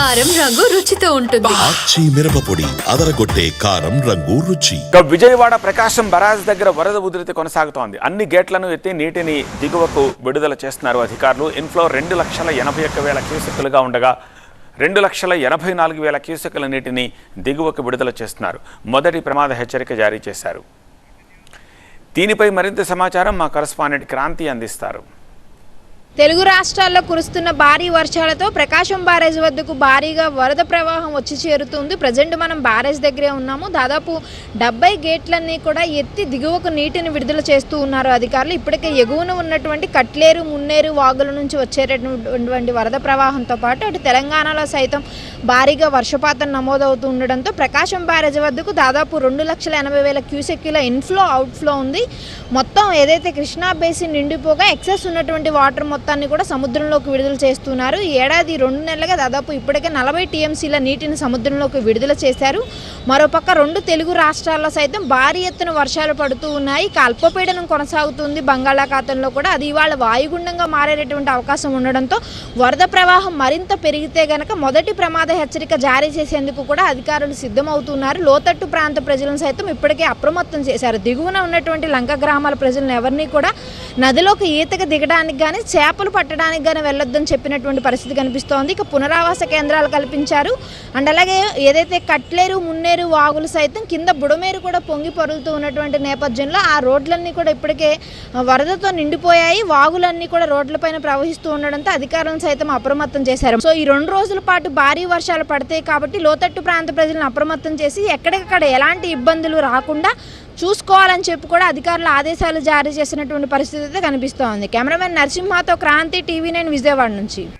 కారం రంగు రుచితో ఉంటుంది. మిరపపొడి అదరగొట్టే కారం రంగు రుచి. ఇక విజయవాడ ప్రకాశం బరాజ్ దగ్గర వరద ఉధృతి కొనసాగుతోంది. అన్ని గేట్లను ఎత్తి నీటిని దిగువకు విడుదల చేస్తున్నారు అధికారులు. ఇన్ఫ్లో రెండు లక్షల ఎనభై ఒక్క వేల క్యూసెక్కులుగా ఉండగా రెండు లక్షల ఎనభై నాలుగు వేల క్యూసెక్కుల నీటిని దిగువకు విడుదల చేస్తున్నారు. మొదటి ప్రమాద హెచ్చరిక జారీ చేశారు. దీనిపై మరింత సమాచారం మా కరస్పాండెంట్ క్రాంతి అందిస్తారు. తెలుగు రాష్ట్రాల్లో కురుస్తున్న భారీ వర్షాలతో ప్రకాశం బ్యారేజ్ వద్దకు భారీగా వరద ప్రవాహం వచ్చి చేరుతుంది. ప్రజెంట్ మనం బ్యారేజ్ దగ్గరే ఉన్నాము. దాదాపు డెబ్బై గేట్లన్నీ కూడా ఎత్తి దిగువకు నీటిని విడుదల చేస్తూ ఉన్నారు అధికారులు. ఇప్పటికే ఎగువన ఉన్నటువంటి కట్లేరు మున్నేరు వాగుల నుంచి వచ్చేటటువంటి వరద ప్రవాహంతో పాటు అటు తెలంగాణలో సైతం భారీగా వర్షపాతం నమోదవుతూ ఉండడంతో ప్రకాశం బ్యారేజ్ వద్దకు దాదాపు రెండు లక్షల ఎనభై వేల క్యూసెక్యుల ఇన్ఫ్లో అవుట్ఫ్లో ఉంది. మొత్తం ఏదైతే కృష్ణా బేసిన్ నిండిపోగా ఎక్సెస్ ఉన్నటువంటి వాటర్ మొత్తం మొత్తాన్ని కూడా సముద్రంలోకి విడుదల చేస్తున్నారు. ఈ ఏడాది రెండు నెలలుగా దాదాపు ఇప్పటికే నలభై టీఎంసీల నీటిని సముద్రంలోకి విడుదల చేశారు. మరోపక్క రెండు తెలుగు రాష్ట్రాల్లో సైతం భారీ ఎత్తున వర్షాలు పడుతూ ఉన్నాయి. ఇక అల్పపీడనం కొనసాగుతుంది. బంగాళాఖాతంలో కూడా అది ఇవాళ వాయుగుండంగా మారేటటువంటి అవకాశం ఉండడంతో వరద ప్రవాహం మరింత పెరిగితే గనక మొదటి ప్రమాద హెచ్చరిక జారీ చేసేందుకు కూడా అధికారులు సిద్ధమవుతున్నారు. లోతట్టు ప్రాంత ప్రజలను సైతం ఇప్పటికే అప్రమత్తం చేశారు. దిగువన ఉన్నటువంటి లంక గ్రామాల ప్రజలను ఎవరిని కూడా నదిలోకి ఈతకు దిగడానికి కానీ చేపలు పట్టడానికి కానీ వెళ్ళొద్దని చెప్పినటువంటి పరిస్థితి కనిపిస్తోంది. ఇక పునరావాస కేంద్రాలు కల్పించారు. అండ్ అలాగే ఏదైతే కట్లేరు మున్నేరు వాగులు సైతం కింద బుడమేరు కూడా పొంగి పొరులుతూ ఉన్నటువంటి నేపథ్యంలో ఆ రోడ్లన్నీ కూడా ఇప్పటికే వరదతో నిండిపోయాయి. వాగులన్నీ కూడా రోడ్లపైన ప్రవహిస్తూ ఉండడంతో అధికారులను సైతం అప్రమత్తం చేశారు. సో ఈ రెండు రోజుల పాటు భారీ వర్షాలు పడతాయి కాబట్టి లోతట్టు ప్రాంత ప్రజలను అప్రమత్తం చేసి ఎక్కడికక్కడ ఎలాంటి ఇబ్బందులు రాకుండా చూసుకోవాలని చెప్పి కూడా అధికారులు ఆదేశాలు జారీ చేసినటువంటి పరిస్థితి అయితే కనిపిస్తోంది. కెమెరామెన్ నరసింహతో క్రాంతి టీవీ నైన్ విజయవాడ నుంచి.